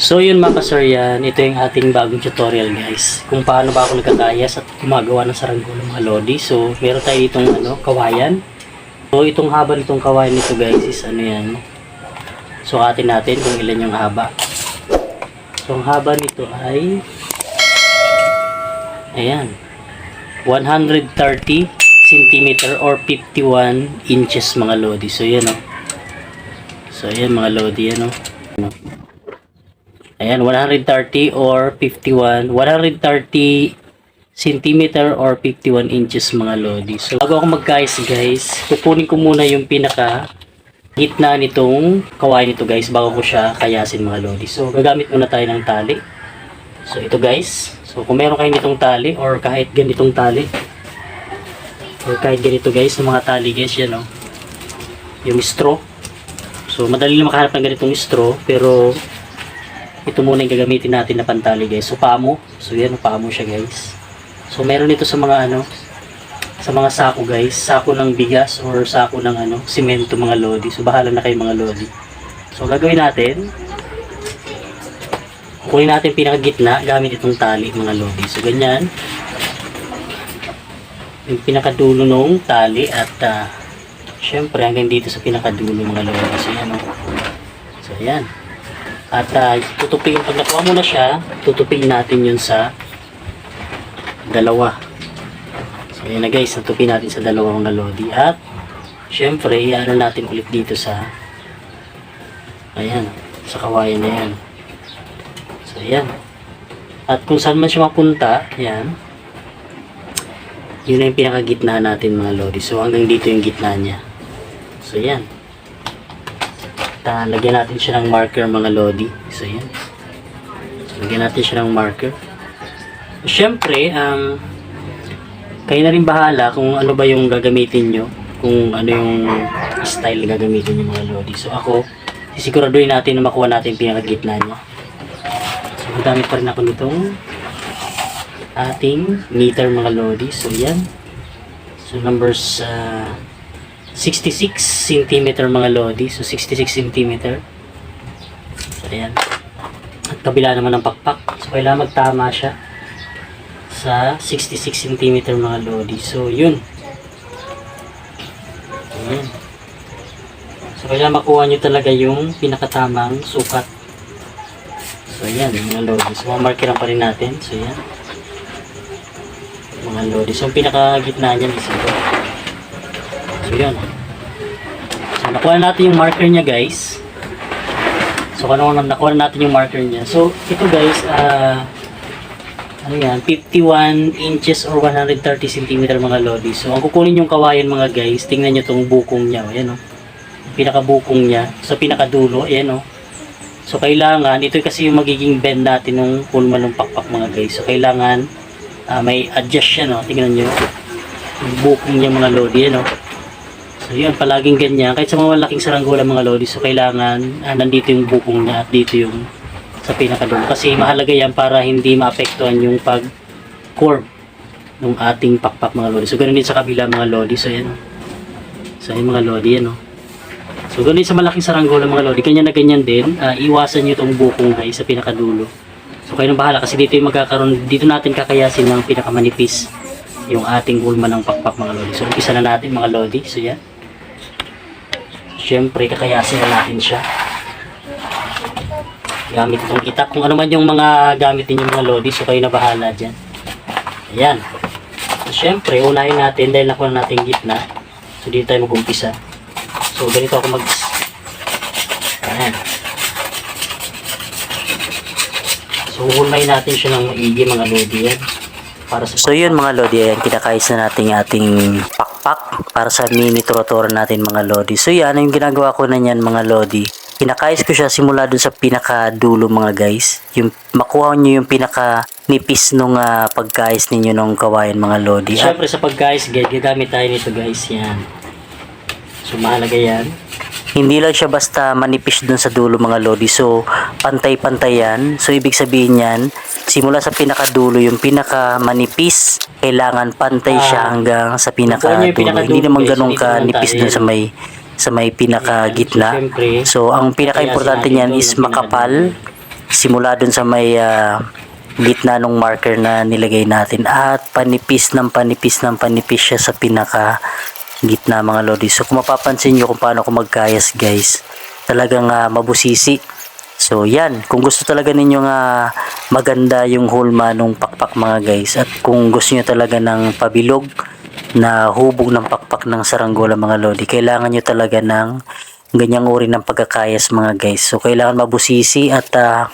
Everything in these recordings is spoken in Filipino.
So yun mga kasaryan, ito yung ating bagong tutorial guys. Kung paano ba ako nagkakayas at gumagawa ng saranggola mga lodi. So meron tayo itong ano, kawayan. So itong haba nitong kawayan nito guys is ano yan. Sukatin natin kung ilan yung haba. So ang haba nito ay ayan 130 cm or 51 inches mga lodi. So yan oh. So ayan mga lodi yan oh. Ayan, 130 or 51, 130 centimeter or 51 inches mga lodi. So, bago ako magkais guys, kukunin ko muna yung pinaka gitna nitong kawain nito guys, bago ko siya kayasin mga lodi. So, gagamit muna tayo ng tali. So, ito guys. So, kung meron kayo nitong tali or kahit ganitong tali, or kahit ganito guys, ng mga tali guys, yan oh. Yung straw. So, madali lang makahanap ng ganitong straw, pero ito muna yung gagamitin natin na pantali guys. So pamo. So yan, pamo siya guys. So meron ito sa mga ano, sa mga sako guys. Sako ng bigas or sako ng ano, simento mga lodi. So bahala na kayo mga lodi. So gagawin natin, kukunin natin pinakagitna gamit itong tali mga lodi. So ganyan. Yung pinakadulo nung tali at ah, syempre hanggang dito sa pinakadulo mga lodi. So yan o. So yan. At uh, tutupin, pag nakuha mo na siya, tutupin natin yun sa dalawa. So yun na guys, natupin natin sa dalawa mga lodi. At syempre, iano natin ulit dito sa ayan, sa kawayan na yan. So ayan. At kung saan man siya mapunta, ayan, yun na yung pinakagitna natin mga lodi. So hanggang dito yung gitna niya. So yan. Ta, lagyan natin siya ng marker mga lodi. So yan. Lagyan natin siya ng marker. Siyempre, um, kayo na rin bahala kung ano ba yung gagamitin nyo. Kung ano yung style na gagamitin nyo mga lodi. So ako, sisiguraduhin natin na makuha natin yung pinakagitna niya. So magamit pa rin ako nitong ating meter mga lodi. So yan. So numbers uh, 66 cm mga lodi. So, 66 cm. So, ayan. At kabila naman ng pakpak. So, kailangan magtama siya sa 66 cm mga lodi. So, yun. Ayan. So, kailangan makuha nyo talaga yung pinakatamang sukat. So, ayan, mga lodi. So, mamarkiran pa rin natin. So, ayan. Mga lodi. So, yung pinakagitna niyan is ito. So, yun. So, nakuha natin yung marker niya, guys. So, ano na nakuha natin yung marker niya. So, ito, guys, ah, ano yan, 51 inches or 130 cm mga lodi. So, ang kukunin yung kawayan mga guys, tingnan nyo tong bukong niya. Ayan, oh. Pinakabukong niya. Sa pinakadulo, ayan, oh. So, kailangan, ito kasi yung magiging bend natin ng pulma ng pakpak mga guys. So, kailangan, ah, may adjust siya, no. Tingnan nyo. Yung bukong niya mga lodi, ayan, oh. So yun, palaging ganyan. Kahit sa mga malaking saranggola mga lodi, so kailangan ah, nandito yung bukong niya at dito yung sa pinakadulo. Kasi mahalaga yan para hindi maapektuhan yung pag-curve ng ating pakpak mga lodi. So ganun din sa kabila mga lodi. So yan. So yung mga lodi yan. Oh. So ganun sa malaking saranggola mga lodi. Ganyan na ganyan din. Ah, iwasan nyo itong bukong guys sa pinakadulo. So kayo nang bahala kasi dito yung magkakaroon, dito natin kakayasin ng pinakamanipis yung ating hulma ng pakpak mga lodi. So umpisa na natin mga lodi. So yan. Siyempre, kakayasin na natin siya. Gamit itong itak. Kung ano man yung mga gamit ninyo mga lodi, so kayo na bahala dyan. Ayan. So, siyempre, unahin natin dahil nakuha natin gitna. So, dito tayo mag-umpisa. So, ganito ako mag... Ayan. So, hulmahin natin siya ng maigi mga lodi yan. Para sa So yun mga lodi, ayan, kinakais na natin ating pakpak para sa mini trotor natin mga lodi. So yan, yung ginagawa ko na yan mga lodi. Kinakais ko siya simula dun sa pinakadulo mga guys. Yung makuha nyo yung pinaka nipis nung ah, pagkais ninyo nung kawayan mga lodi. Siyempre sa pagkais, gagamit tayo nito guys, yan. So mahalaga yan. hindi lang siya basta manipis dun sa dulo mga lodi. So pantay-pantay yan. So ibig sabihin yan, simula sa pinakadulo yung pinaka manipis, kailangan pantay siya Ah. hanggang sa yung pinakadulo. pinakadulo, Hindi naman ganun ka nipis dun sa may sa may pinaka gitna. So, ang pinaka-importante niyan is makapal simula dun sa may ah, gitna ng marker na nilagay natin at panipis ng panipis ng panipis siya sa pinaka gitna mga lodi. So, kung mapapansin nyo kung paano ko magkayas guys, talagang ah, mabusisi. So, yan. Kung gusto talaga ninyo nga maganda yung hulma nung pakpak mga guys at kung gusto nyo talaga ng pabilog na hubog ng pakpak ng saranggola mga lodi, kailangan nyo talaga ng ganyang uri ng pagkakayas mga guys. So, kailangan mabusisi at ah,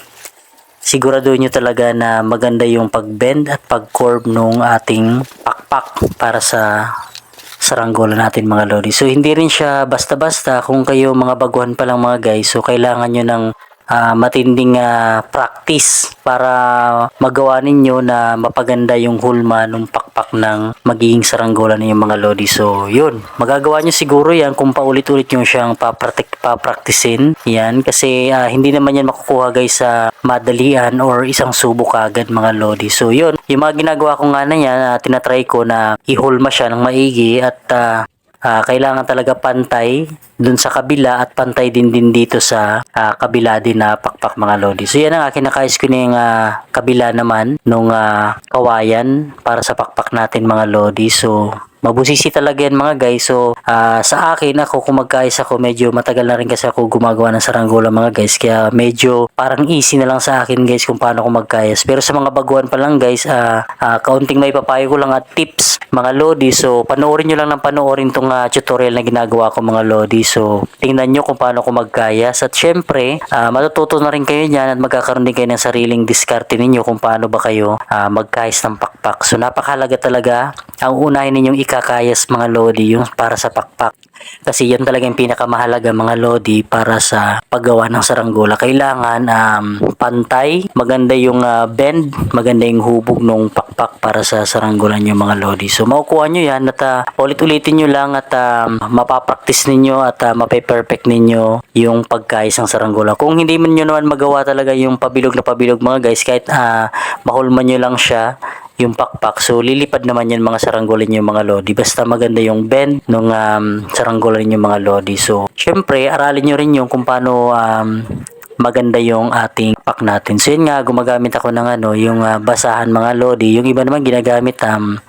sigurado nyo talaga na maganda yung pag-bend at pag-curve nung ating pakpak para sa saranggola natin mga lodi. So, hindi rin siya basta-basta kung kayo mga baguhan pa lang mga guys. So, kailangan nyo ng ah, matinding ah, practice para magawa ninyo na mapaganda yung hulma nung pakpak ng magiging saranggola ninyo mga lodi. So, yun. Magagawa nyo siguro yan kung paulit-ulit nyo siyang papratik, papraktisin. Yan. Kasi ah, hindi naman yan makukuha guys sa madalian or isang subok agad mga lodi. So, yun. Yung mga ginagawa ko nga na yan, ah, tinatry ko na ihulma siya ng maigi at ah, Ah, kailangan talaga pantay dun sa kabila at pantay din din dito sa ah, kabila din na pakpak mga lodi. So yan ang akin nakais ko na ah, kabila naman nung ah, kawayan para sa pakpak natin mga lodi. So mabusisi talaga yan mga guys. So ah, sa akin ako kung magkais ako medyo matagal na rin kasi ako gumagawa ng saranggola mga guys. Kaya medyo parang easy na lang sa akin guys kung paano ko magkayas. Pero sa mga baguhan pa lang guys, ah, ah, kaunting may papayo ko lang at tips mga lodi. So panoorin nyo lang ng panoorin tong ah, tutorial na ginagawa ko mga lodi. So tingnan nyo kung paano ko magkayas. At syempre, ah, matututo na rin kayo niyan at magkakaroon din kayo ng sariling diskarte ninyo kung paano ba kayo ah, magkayas ng pakpak. So napakahalaga talaga ang unahin ninyong ikakayas mga lodi yung para sa pakpak. Kasi yan talaga yung pinakamahalaga mga lodi para sa paggawa ng saranggola. Kailangan um, pantay, maganda yung ah, bend, maganda yung hubog ng pakpak para sa saranggola nyo mga lodi. So makukuha nyo yan at ah, ulit-ulitin nyo lang at um, mapapraktis ninyo at uh, mape-perfect ninyo yung pagkayas ng saranggola. Kung hindi man nyo naman magawa talaga yung pabilog na pabilog mga guys, kahit ah, mahulman nyo lang siya, yung pakpak. So, lilipad naman yan mga saranggola yung mga lodi. Basta maganda yung bend ng um, saranggola yung mga lodi. So, syempre, aralin nyo rin yung kung paano um, maganda yung ating pak natin. So, yun nga, gumagamit ako ng ano, yung ah, basahan mga lodi. Yung iba naman ginagamit um,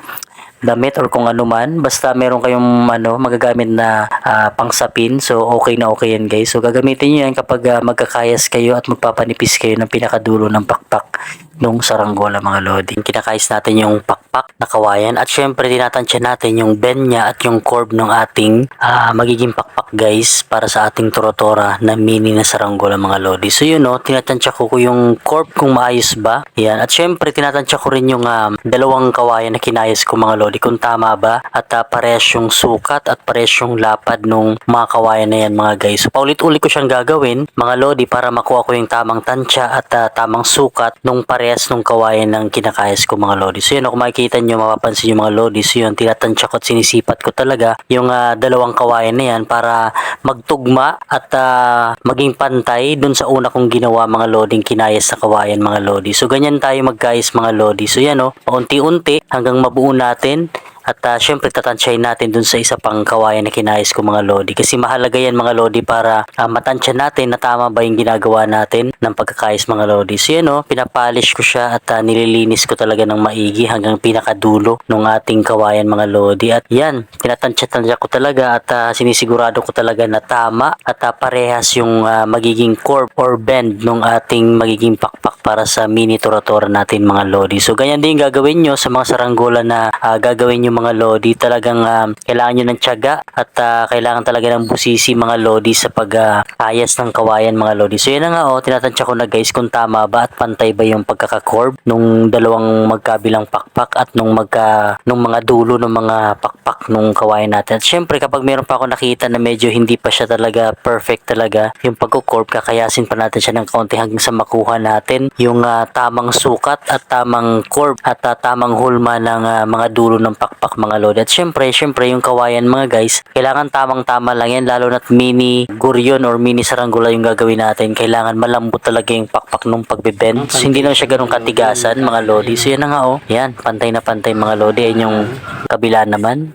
damit or kung ano man basta meron kayong ano magagamit na ah, pangsapin so okay na okay yan guys so gagamitin niyo yan kapag ah, magkakayas kayo at magpapanipis kayo ng pinakadulo ng pakpak nung saranggola mga lodi. Kinakayas natin yung pakpak na kawayan at syempre tinatansya natin yung bend niya at yung curve ng ating ah, magiging pakpak guys para sa ating torotora na mini na saranggola mga lodi. So yun no tinatansya ko ko yung curve kung maayos ba. Yan at syempre tinatansya ko rin yung ah, dalawang kawayan na kinayas ko mga lodi kung tama ba at uh, parehas yung sukat at parehas yung lapad nung mga kawayan na yan mga guys. So paulit-ulit ko siyang gagawin mga lodi para makuha ko yung tamang tansya at uh, tamang sukat nung parehas nung kawayan ng kinakayas ko mga lodi. So yun kung makikita nyo mapapansin yung mga lodi. So yun tinatansya ko at sinisipat ko talaga yung uh, dalawang kawayan na yan para magtugma at uh, maging pantay dun sa una kong ginawa mga loding kinayas sa kawayan mga lodi. So ganyan tayo magkayas mga lodi. So yan o, paunti-unti hanggang mabuo natin at uh, syempre tatansyahin natin dun sa isa pang kawayan na kinayas ko mga lodi. Kasi mahalaga yan mga lodi para uh, matansya natin na tama ba yung ginagawa natin ng pagkakayas mga lodi. So yan o, pinapolish ko siya at uh, nililinis ko talaga ng maigi hanggang pinakadulo ng ating kawayan mga lodi. At yan, tinatansya-tansya ko talaga at uh, sinisigurado ko talaga na tama at uh, parehas yung uh, magiging curve or bend ng ating magiging pakpak para sa mini toratora natin mga lodi. So ganyan din gagawin nyo sa mga saranggola na uh, gagawin nyo mga lodi. Talagang um, kailangan nyo ng tiyaga at uh, kailangan talaga ng busisi mga lodi sa pagkayas ng kawayan mga lodi. So yan nga oh, tinatansya ko na guys kung tama ba at pantay ba yung pagkaka-curve nung dalawang magkabilang pakpak at nung magka nung mga dulo ng mga pakpak nung kawayan natin. At syempre kapag meron pa ako nakita na medyo hindi pa siya talaga perfect talaga yung pagko-curve kakayasin pa natin siya ng kaunti hanggang sa makuha natin yung ah, tamang sukat at tamang curve at ah, tamang hulma ng ah, mga dulo ng pakpak mga lodi. At syempre, syempre yung kawayan mga guys, kailangan tamang-tama lang yan lalo na't mini guryon or mini saranggola yung gagawin natin. Kailangan malambot talaga yung pakpak nung pagbebend. So, hindi naman siya ganun katigasan mga lodi. So yan na nga oh. Yan, pantay na pantay mga lodi. Yan yung kabila naman.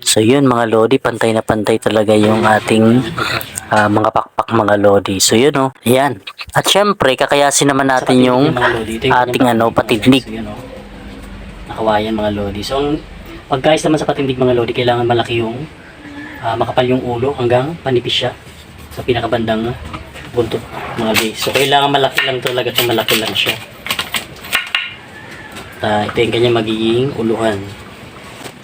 So yun mga lodi, pantay na pantay talaga yung ating ah, mga pakpak mga lodi. So yun oh, ayan. At syempre, kakayasin naman natin yung ating ano, oh. Nakawayan mga lodi. So, ang pagkais naman sa patindig mga lodi, kailangan malaki yung ah, makapal yung ulo hanggang panipis siya sa pinakabandang buntot mga guys. So, kailangan malaki lang talaga ito, malaki lang siya. At ah, ito yung kanyang magiging uluhan.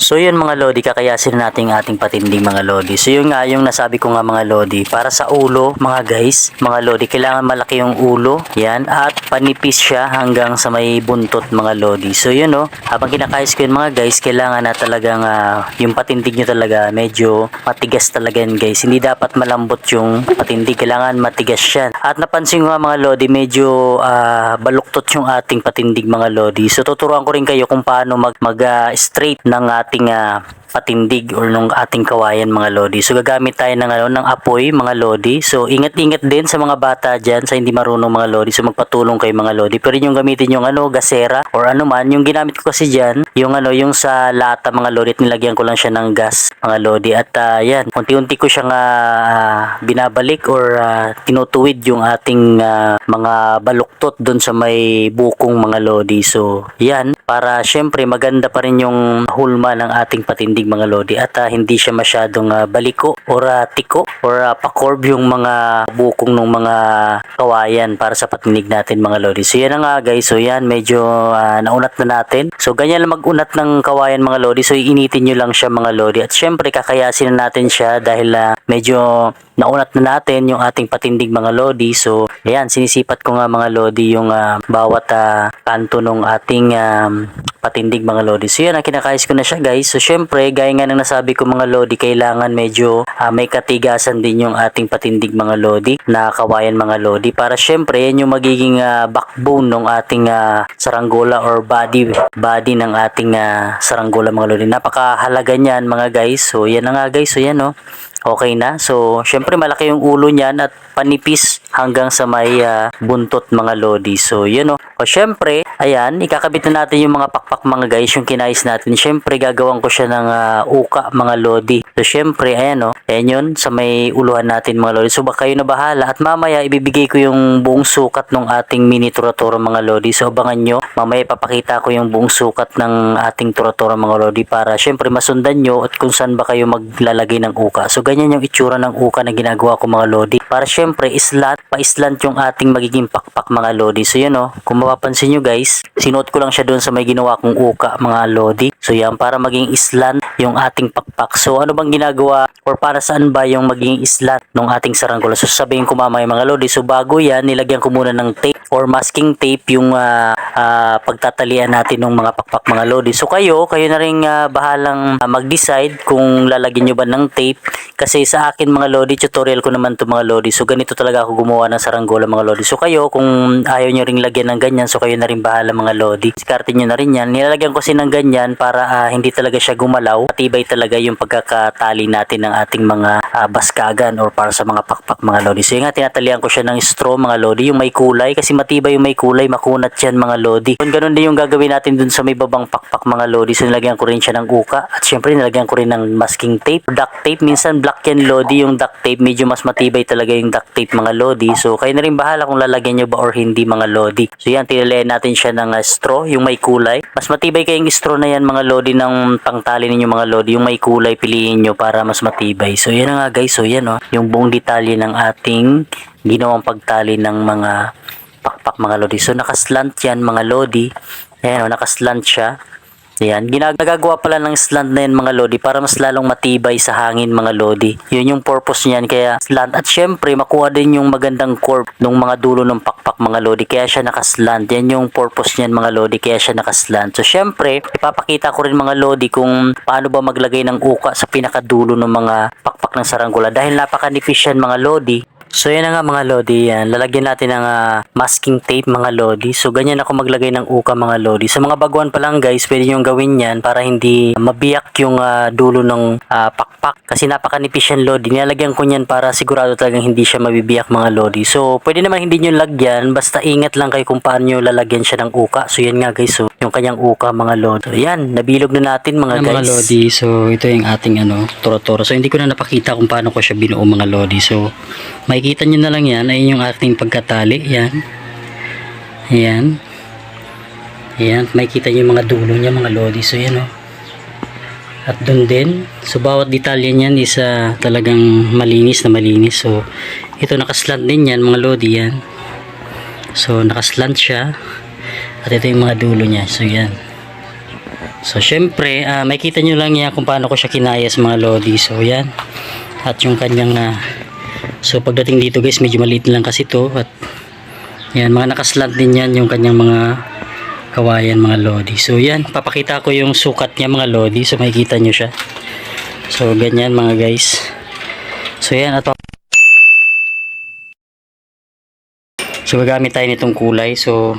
So yun mga lodi, kakayasin natin ating patinding mga lodi. So yun nga yung nasabi ko nga mga lodi, para sa ulo mga guys, mga lodi, kailangan malaki yung ulo, yan, at panipis siya hanggang sa may buntot mga lodi. So yun oh, habang kinakayos ko yun mga guys, kailangan na talagang ah, yung patindig nyo talaga medyo matigas talaga yan guys. Hindi dapat malambot yung patindig, kailangan matigas yan. At napansin ko nga mga lodi, medyo ah, baluktot yung ating patindig mga lodi. So tuturuan ko rin kayo kung paano mag, mag ah, straight ng ating ah, patindig or nung ating kawayan mga lodi. So gagamit tayo ng ano ng apoy mga lodi. So ingat-ingat din sa mga bata diyan sa hindi marunong mga lodi. So magpatulong kayo mga lodi. Pero yung gamitin yung ano gasera or ano man, yung ginamit ko kasi diyan, yung ano yung sa lata mga lodi at nilagyan ko lang siya ng gas mga lodi at ah, yan, unti-unti ko siyang ah, binabalik or ah, tinutuwid yung ating ah, mga baluktot doon sa may bukong mga lodi. So yan, para syempre maganda pa rin yung hulma ng ating patindig mga lodi at ah, hindi siya masyadong ah, baliko or ah, tiko or ah, pakorb yung mga bukong ng mga kawayan para sa patinig natin mga lodi. So yan nga guys, so yan medyo ah, naunat na natin. So ganyan lang mag-unat ng kawayan mga lodi. So iinitin nyo lang siya mga lodi at syempre kakayasin na natin siya dahil ah, medyo naunat na natin yung ating patindig mga lodi. So ayan, sinisipat ko nga mga lodi yung ah, bawat ah, kanto ng ating patindig mga lodi. So yan, kinakais ko na siya guys. So syempre, gaya nga ng nasabi ko mga lodi, kailangan medyo ah, may katigasan din yung ating patindig mga lodi na kawayan mga lodi. Para syempre, yan yung magiging ah, backbone ng ating ah, saranggola or body body ng ating ah, saranggola mga lodi. Napakahalaga niyan mga guys. So yan na nga guys. So yan oh. Okay na. So, syempre malaki yung ulo niyan at panipis hanggang sa may ah, buntot mga lodi. So, yun o. O, syempre, ayan, ikakabit na natin yung mga pakpak mga guys, yung kinais natin. Syempre, gagawin ko siya ng ah, uka mga lodi. So, syempre, ayan o. Ayan yun, sa may uluhan natin mga lodi. So, baka kayo na bahala. At mamaya, ibibigay ko yung buong sukat ng ating mini turatoro mga lodi. So, abangan nyo. Mamaya, papakita ko yung buong sukat ng ating turatoro mga lodi para syempre masundan nyo at kung saan ba kayo maglalagay ng uka. So, ganyan yung itsura ng uka na ginagawa ko mga lodi. Para syempre, islant, pa-islant yung ating magiging pakpak mga lodi. So, yun o. Kung mapapansin nyo guys, sinuot ko lang siya doon sa may ginawa kong uka mga lodi. So, yan, para maging islant yung ating pakpak. So, ano bang ginagawa or para saan ba yung magiging islant ng ating saranggola? So, sasabihin ko mamaya mga lodi. So, bago yan, nilagyan ko muna ng tape or masking tape yung ah, ah, pagtatalian natin ng mga pakpak mga lodi. So, kayo, kayo na rin ah, bahalang ah, mag-decide kung lalagyan nyo ba ng tape. Kasi sa akin mga lodi, tutorial ko naman to mga lodi. So, ganito talaga ako gumawa ng saranggola mga lodi. So, kayo, kung ayaw nyo ring lagyan ng ganyan, so kayo na rin bahala mga lodi. Diskarte nyo na rin yan. Nilalagyan ko kasi ng ganyan para ah, hindi talaga siya gumalaw. Matibay talaga yung pagkakatali natin ng ating mga ah, baskagan or para sa mga pakpak mga lodi. So, yun nga, tinatalian ko siya ng straw mga lodi, yung may kulay. Kasi matibay yung may kulay, makunat yan mga lodi. Kung ganun din yung gagawin natin dun sa may babang pakpak mga lodi. So, nilagyan ko rin siya ng uka. At syempre, nilagyan ko rin ng masking tape. Duct tape, minsan black yan lodi yung duct tape. Medyo mas matibay talaga yung duct tape mga lodi. So, kayo na rin bahala kung lalagyan nyo ba or hindi mga lodi. So, yan, tinalayan natin siya ng ah, straw, yung may kulay. Mas matibay kayong straw na yan mga lodi ng pangtali ninyo mga lodi. Yung may kulay, piliin nyo para mas matibay. So, yan nga guys. So, yan oh, yung buong detalye ng ating ginawang pagtali ng mga pakpak mga lodi. So, nakaslant yan mga lodi. Ayan o, nakaslant siya. Ayan, ginagagawa pala ng slant na yan mga lodi para mas lalong matibay sa hangin mga lodi. Yun yung purpose niyan kaya slant. At syempre, makuha din yung magandang curve ng mga dulo ng pakpak mga lodi. Kaya siya nakaslant. Yan yung purpose niyan mga lodi. Kaya siya nakaslant. So syempre, ipapakita ko rin mga lodi kung paano ba maglagay ng uka sa pinakadulo ng mga pakpak ng saranggola. Dahil napakanipis yan mga lodi. So yan na nga mga lodi yan. Lalagyan natin ng ah, masking tape mga lodi. So ganyan ako maglagay ng uka mga lodi. Sa mga baguhan pa lang guys, pwede nyo gawin yan para hindi mabiyak yung ah, dulo ng ah, pakpak. Kasi napakanipis yan lodi. Nilalagyan ko yan para sigurado talagang hindi siya mabibiyak mga lodi. So pwede naman hindi nyo lagyan. Basta ingat lang kayo kung paano nyo lalagyan siya ng uka. So yan nga guys. So yung kanyang uka mga lodi. So yan. Nabilog na natin mga Mga guys. lodi, so ito yung ating ano, toro-toro. So hindi ko na napakita kung paano ko siya binuo mga lodi. So makikita nyo na lang yan, ayun yung ating pagkatali. Yan. Yan. Yan, makikita nyo yung mga dulo niya mga lodi. So yan oh. At doon din, so bawat detalye niyan is ah, talagang malinis na malinis. So ito nakaslant din yan mga lodi yan. So nakaslant siya. At ito yung mga dulo niya. So yan. So, syempre, ah, makita nyo lang yan kung paano ko siya kinayas mga lodi. So, yan. At yung kanyang, ah, so pagdating dito guys, medyo maliit lang kasi to At, yan, mga nakaslant din yan yung kanyang mga kawayan mga lodi. So, yan, papakita ko yung sukat niya mga lodi. So, makikita nyo siya. So, ganyan mga guys. So, yan, at So gagamit tayo nitong kulay. So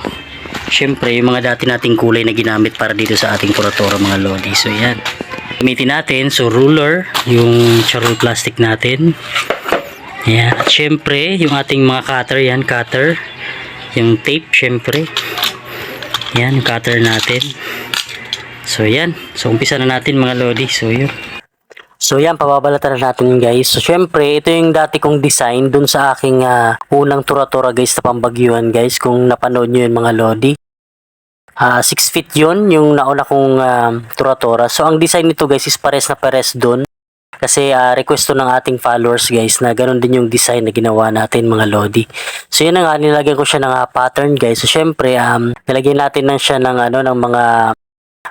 syempre yung mga dati nating kulay na ginamit para dito sa ating kuratora mga lodi. So yan. Gamitin natin so ruler, yung charol plastic natin. Yan. At syempre yung ating mga cutter yan, cutter. Yung tape syempre. Yan, yung cutter natin. So yan. So umpisa na natin mga lodi. So yun. So yan, pababalatan na natin yun guys. So syempre, ito yung dati kong design dun sa aking ah, unang tura-tura guys na pambagyuhan guys. Kung napanood nyo yun mga lodi. 6 feet yun, yung nauna kong ah, tura-tura. So ang design nito guys is pares na pares dun. Kasi ah, request ng ating followers guys na ganun din yung design na ginawa natin mga lodi. So yun na nga, nilagyan ko siya ng ah, pattern guys. So syempre, um, nilagyan natin na siya ng, ano, ng mga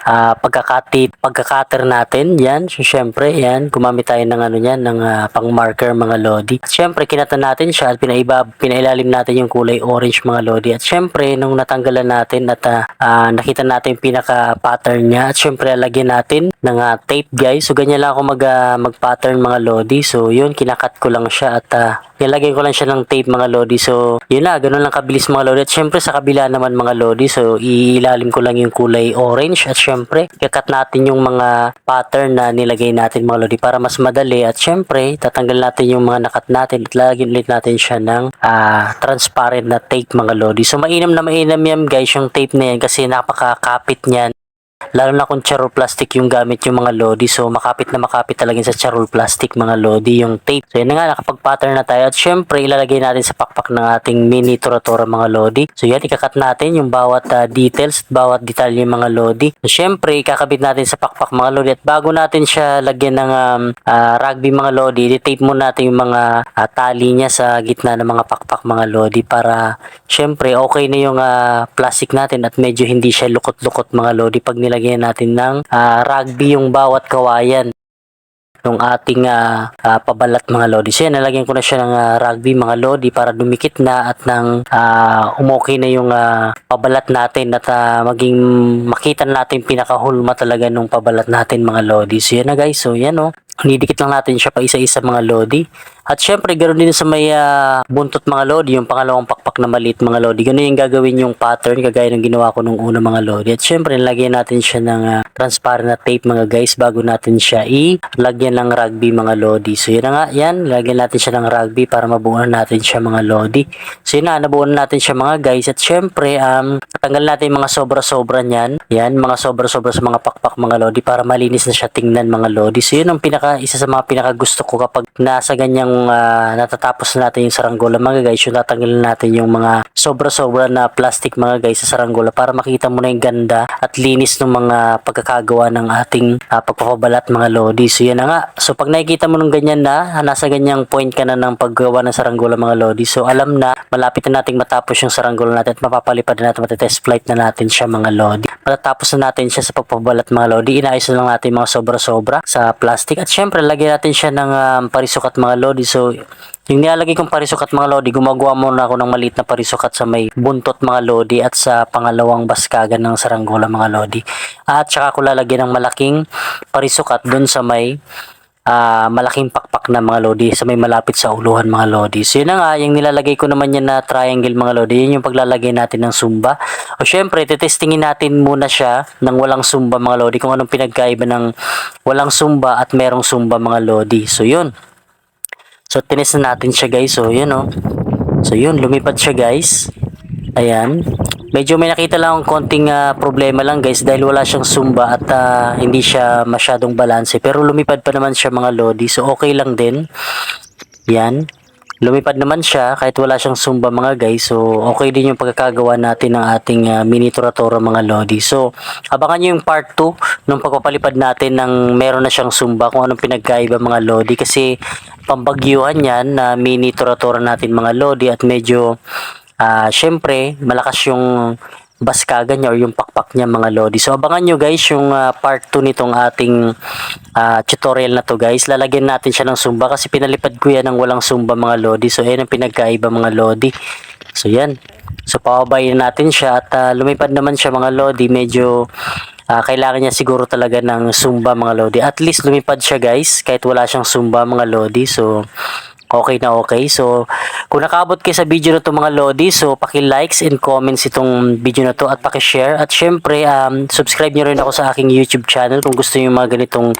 ah pagkakati pagkakater natin yan so syempre yan gumamit tayo ng ano yan ng ah, pang marker mga lodi at syempre kinata natin siya at pinaiba pinailalim natin yung kulay orange mga lodi at syempre nung natanggalan natin at ah, ah, nakita natin yung pinaka pattern niya at syempre lagyan natin ng ah, tape guys so ganyan lang ako mag ah, mag pattern mga lodi. So yun kinakat ko lang siya at ah, nilagyan ko lang siya ng tape mga lodi. So yun na ganun lang kabilis mga lodi. At syempre sa kabila naman mga lodi so ilalim ko lang yung kulay orange. At syempre kakat natin yung mga pattern na nilagay natin mga lodi para mas madali. At syempre tatanggal natin yung mga nakat natin at lagyan ulit natin siya ng ah, transparent na tape mga lodi. So mainam na mainam yan guys yung tape na yan kasi napakakapit niyan Lalo na kung charol plastic yung gamit yung mga lodi. So, makapit na makapit talaga sa charol plastic mga lodi yung tape. So, yun na nga, nakapag-pattern na tayo. At syempre, ilalagay natin sa pakpak ng ating mini tura-tura mga lodi. So, yan, ikakat natin yung bawat ah, details, bawat detalye mga lodi. So, syempre, ikakabit natin sa pakpak mga lodi. At bago natin siya lagyan ng um, ah, rugby mga lodi, i-tape muna natin yung mga ah, tali niya sa gitna ng mga pakpak mga lodi para syempre, okay na yung ah, plastic natin at medyo hindi siya lukot-lukot mga lodi pag nilagyan natin ng ah, rugby yung bawat kawayan ng ating ah, ah, pabalat mga lodi. So yan, nalagyan ko na siya ng ah, rugby mga lodi para dumikit na at nang ah, umokay na yung ah, pabalat natin at ah, maging makita natin pinakahulma talaga nung pabalat natin mga lodi. So yan na guys, so yan oh. Nidikit lang natin siya pa isa-isa mga lodi. At syempre, ganoon din sa may ah, buntot mga lodi, yung pangalawang pakpak na maliit mga lodi. Ganun yung gagawin yung pattern, kagaya ng ginawa ko nung una mga lodi. At syempre, lagyan natin siya ng ah, transparent na tape mga guys bago natin siya i-lagyan ng rugby mga lodi. So yun na nga, yan. Lagyan natin siya ng rugby para mabuuan natin siya mga lodi. So yun na, nabuuan natin siya mga guys. At syempre, um, tanggal natin mga sobra-sobra niyan. Yan, mga sobra-sobra sa mga pakpak mga lodi para malinis na siya tingnan mga lodi. So yun ang pinaka, isa sa mga pinaka gusto ko kapag nasa ganyang ah, natatapos na natin yung saranggola mga guys. Yung tatanggalin natin yung mga sobra-sobra na plastic mga guys sa saranggola para makita mo na yung ganda at linis ng mga pagkakagawa ng ating ah, pagpapabalat mga lodi. So yan na nga. So pag nakikita mo ng ganyan na, ah, nasa ganyang point ka na ng paggawa ng saranggola mga lodi. So alam na, malapit na nating matapos yung saranggola natin at mapapalipad na natin, matetest flight na natin siya mga lodi. Matatapos na natin siya sa pagpapabalat mga lodi. Inaayos na lang natin yung mga sobra-sobra sa plastic. At syempre, lagyan natin siya ng um, parisukat mga lodi. So yung nilalagay kong parisukat mga lodi, gumagawa muna ako ng maliit na parisukat sa may buntot mga lodi at sa pangalawang baskagan ng saranggola mga lodi. At saka ko lalagyan ng malaking parisukat dun sa may ah, malaking pakpak na mga lodi sa may malapit sa uluhan mga lodi. So yun na nga, yung nilalagay ko naman yan na triangle mga lodi, yun yung paglalagay natin ng sumba. O syempre, titestingin natin muna siya ng walang sumba mga lodi kung anong pinagkaiba ng walang sumba at merong sumba mga lodi. So yun. So tinest na natin siya guys. So yun oh. So yun, lumipad siya guys. Ayan. Medyo may nakita lang konting ah, problema lang guys dahil wala siyang sumba at ah, hindi siya masyadong balanse. Pero lumipad pa naman siya mga lodi. So okay lang din. Yan. Lumipad naman siya kahit wala siyang sumba mga guys. So okay din yung pagkakagawa natin ng ating ah, mini Toratora mga lodi. So abangan nyo yung part 2 nung pagpapalipad natin ng meron na siyang sumba kung anong pinagkaiba mga lodi. Kasi pambagyuhan yan na mini Toratora natin mga lodi at medyo ah syempre, malakas yung baskagan niya or yung pakpak niya mga lodi. So abangan nyo guys yung ah, part 2 nitong ating ah, tutorial na to guys. Lalagyan natin siya ng sumba kasi pinalipad ko yan ng walang sumba mga lodi. So ayan ang pinagkaiba mga lodi. So yan. So pababayin natin siya at ah, lumipad naman siya mga lodi. Medyo ah, kailangan niya siguro talaga ng sumba mga lodi. At least lumipad siya guys kahit wala siyang sumba mga lodi. So okay na okay. So, kung nakaabot kayo sa video na to mga Lodi, so paki-likes and comments itong video na to at paki-share. At syempre, um, subscribe nyo rin ako sa aking YouTube channel kung gusto yung mga ganitong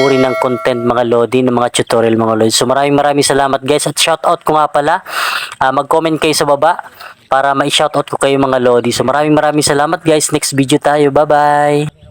uri ng content mga Lodi, ng mga tutorial mga Lodi. So, maraming maraming salamat guys. At shoutout ko nga pala, ah, mag-comment kayo sa baba para ma-shoutout ko kayo mga Lodi. So, maraming maraming salamat guys. Next video tayo. Bye-bye!